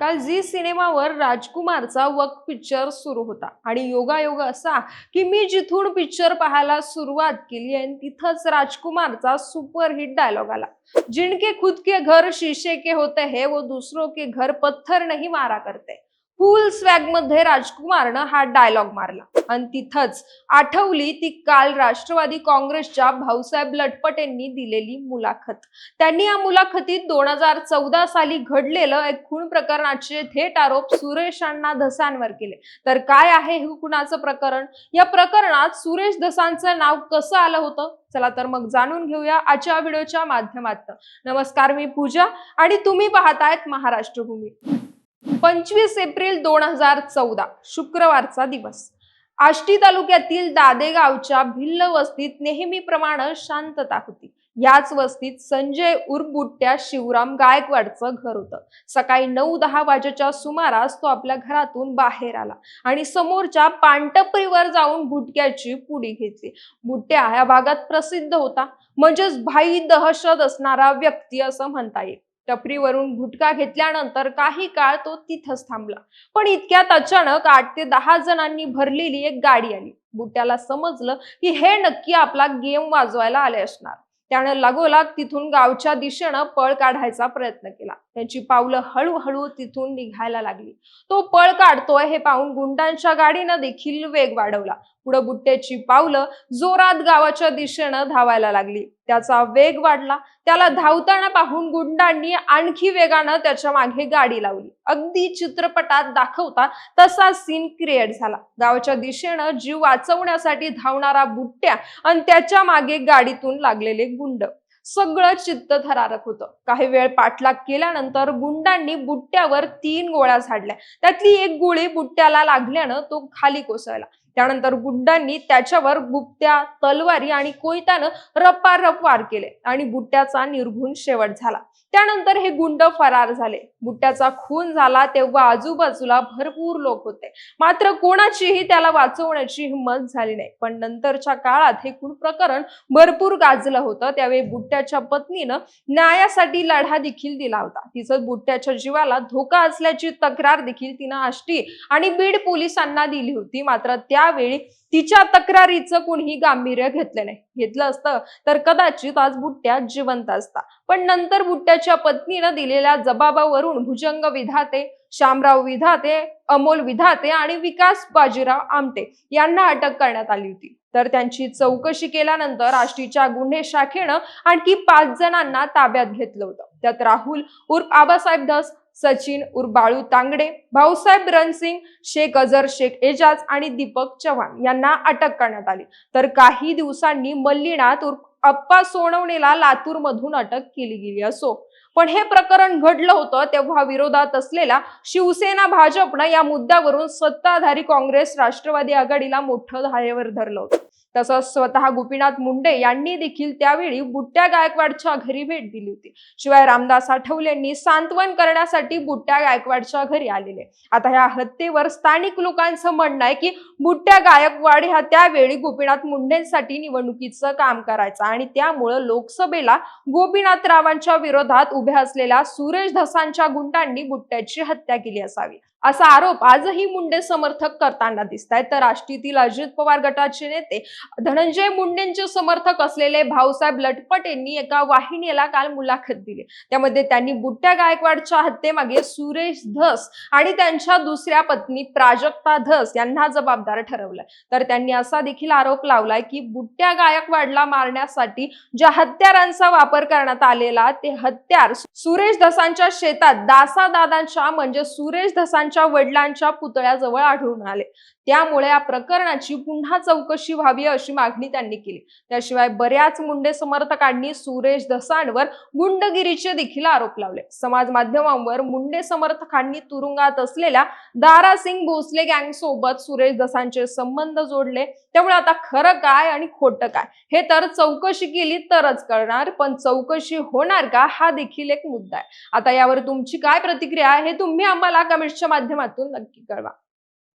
काल झी सिनेमावर राजकुमारचा वक पिक्चर सुरू होता. आणि योगायोग असा की मी जिथून पिक्चर पाहायला सुरुवात केली आणि तिथंच राजकुमारचा सुपरहिट डायलॉग आला. जिनके खुद के घर शीशे के होते है वो दूसरों के घर पत्थर नहीं मारा करते. फुल स्वॅगमध्ये राजकुमारनं हा डायलॉग मारला. आणि तिथंच आठवली ती काल राष्ट्रवादी काँग्रेसच्या भाऊसाहेब लटपट यांनी दिलेली मुलाखत. त्यांनी या मुलाखतीत दोन हजार चौदा साली घडलेलं एक खून प्रकरणाचे थेट आरोप सुरेश अण्णा धसांवर केले. तर काय आहे हे खुणाचं प्रकरण? या प्रकरणात सुरेश धसांचं नाव कसं आलं होतं? चला तर मग जाणून घेऊया आजच्या व्हिडिओच्या माध्यमातून. नमस्कार मी पूजा आणि तुम्ही पाहतायत महाराष्ट्र भूमी पंचवीस एप्रिल दोन हजार चौदा शुक्रवारचा दिवस. आष्टी तालुक्यातील दादेगावच्या भिल्ल वस्तीत नेहमीप्रमाणे शांतता होती. याच वस्तीत संजय उर्फ शिवराम गायकवाडचं घर होतं. सकाळी नऊ दहा वाजेच्या सुमारास तो आपल्या घरातून बाहेर आला आणि समोरच्या पांटपरीवर जाऊन बुटक्याची पुडी घेतली. बुट्ट्या या भागात प्रसिद्ध होता. म्हणजेच भाई दहशत असणारा व्यक्ती असं म्हणता येईल. टपरीवरून गुटखा घेतल्यानंतर काही काळ तो तिथंच थांबला. पण इतक्यात अचानक आठ ते दहा जणांनी भरलेली एक गाडी आली. बुट्याला समजलं की हे नक्की आपला गेम वाजवायला आले असणार. त्यानं लागोलाग तिथून गावच्या दिशेनं पळ काढायचा प्रयत्न केला. त्याची पावलं हळूहळू तिथून निघायला लागली. तो पळ काढतोय हे पाहून गुंडांच्या गाडीनं देखील वेग वाढवला. पुढे बुट्ट्याची पावलं जोरात गावाच्या दिशेनं धावायला लागली. त्याचा वेग वाढला. त्याला धावताना पाहून गुंडांनी आणखी वेगानं त्याच्यामागे गाडी लावली. अगदी चित्रपटात दाखवता तसा सीन क्रिएट झाला. गावाच्या दिशेनं जीव वाचवण्यासाठी धावणारा बुट्ट्या आणि त्याच्यामागे गाडीतून लागलेले गुंड. सगळं चित्त थरारक होतं. काही वेळ पाठलाग केल्यानंतर गुंडांनी बुट्ट्यावर तीन गोळ्या झाडल्या. त्यातली एक गोळी बुट्ट्याला लागल्यानं तो खाली कोसळला. त्यानंतर गुंडांनी त्याच्यावर गुप्त्या तलवारी आणि कोयत्यानं रप्पारप वार केले आणि बुट्ट्याचा निर्घुण शेवट झाला. त्यानंतर हे गुंड फरार झाले. बुट्ट्याचा खून झाला तेव्हा आजूबाजूला भरपूर लोक होते. मात्र कोणाचीही त्याला वाचवण्याची हिंमत झाली नाही. पण नंतरच्या काळात हे खून प्रकरण भरपूर गाजलं होतं. त्यावेळी बुट्ट्याच्या पत्नीनं न्यायासाठी लढा देखील दिला होता. तिचं बुट्ट्याच्या जीवाला धोका असल्याची तक्रार देखील तिनं आष्टी आणि बीड पोलिसांना दिली होती. मात्र त्या त्यावेळी तिच्या तक्रारीचं कोणीही गांभीर्य घेतलं नाही. घेतलं असतं तर कदाचित आज बुट्ट्या जिवंत असता पण नंतर बुट्ट्याच्या पत्नीनं दिलेल्या जबाबावरून भुजंग विधाते शामराव विधाते अमोल विधाते आणि विकास बाजीराव आमटे यांना अटक करण्यात आली होती. तर त्यांची चौकशी केल्यानंतर आष्टीच्या गुन्हे शाखेनं आणखी पाच जणांना ताब्यात घेतलं होतं. त्यात राहुल उर्फ आबासाहेब धस सचिन उर्बाळू तांगडे भाऊसाहेब रणसिंग शेख अझर शेख एजाज आणि दीपक चव्हाण यांना अटक करण्यात आली. तर काही दिवसांनी मल्लीनाथ उर्फ अप्पा सोनवणेला लातूर मधून अटक केली गेली असो. पण हे प्रकरण घडलं होतं तेव्हा विरोधात असलेल्या शिवसेना भाजपनं या मुद्द्यावरून सत्ताधारी काँग्रेस राष्ट्रवादी आघाडीला मोठं धारेवर धरलं होतं. तसंच स्वतः गोपीनाथ मुंडे यांनी देखील त्यावेळी बुट्ट्या गायकवाडच्या घरी भेट दिली होती. शिवाय रामदास आठवलेंनी सांत्वन करण्यासाठी बुट्ट्या गायकवाडच्या घरी आलेले. आता ह्या हत्येवर स्थानिक लोकांचं म्हणणं आहे की बुट्ट्या गायकवाड ह्या त्यावेळी गोपीनाथ मुंडेंसाठी निवडणुकीचं काम करायचं आणि त्यामुळं लोकसभेला गोपीनाथरावांच्या विरोधात उभ्या असलेल्या सुरेश धसांच्या गुंडांनी बुट्ट्याची हत्या केली असावी. असा आरोप आजही मुंडे समर्थक करताना दिसत आहेत तर राष्ट्रीयतील अजित पवार गटाचे नेते धनंजय मुंडेंचे समर्थक असलेले भाऊसाहेब लटपट यांनी एका वाहिनीला काल मुलाखत दिली. त्यामध्ये त्यांनी बुट्ट्या गायकवाडच्या हत्येमागे सुरेश धस आणि त्यांच्या दुसऱ्या पत्नी प्राजक्ता धस यांना जबाबदार ठरवलंय. तर त्यांनी असा देखील आरोप लावलाय की बुट्ट्या गायकवाडला मारण्यासाठी ज्या हत्यारांचा वापर करण्यात आलेला ते हत्यार सुरेश धसांच्या शेतात दासा दादांच्या म्हणजे सुरेश धसांच्या वडिलांच्या पुतळ्याजवळ आढळून आले. त्यामुळे या प्रकरणाची पुन्हा चौकशी व्हावी अशी मागणी त्यांनी केली. त्याशिवाय बऱ्याच मुंडे समर्थकांनी सुरेश धसांवर गुंडगिरीचे देखील आरोप लावले. समाज माध्यमांवर मुंडे समर्थकांनी तुरुंगात असलेल्या दारासिंग भोसले गँग सोबत सुरेश दसांचे संबंध जोडले. त्यामुळे आता खरं काय आणि खोटं काय? हे तर चौकशी केली तरच करणार पण चौकशी होणार का? हा देखील एक मुद्दा आहे. आता यावर तुमची काय प्रतिक्रिया आहे हे तुम्ही आम्हाला कमेंटच्या माध्यमातून नक्की कळवा.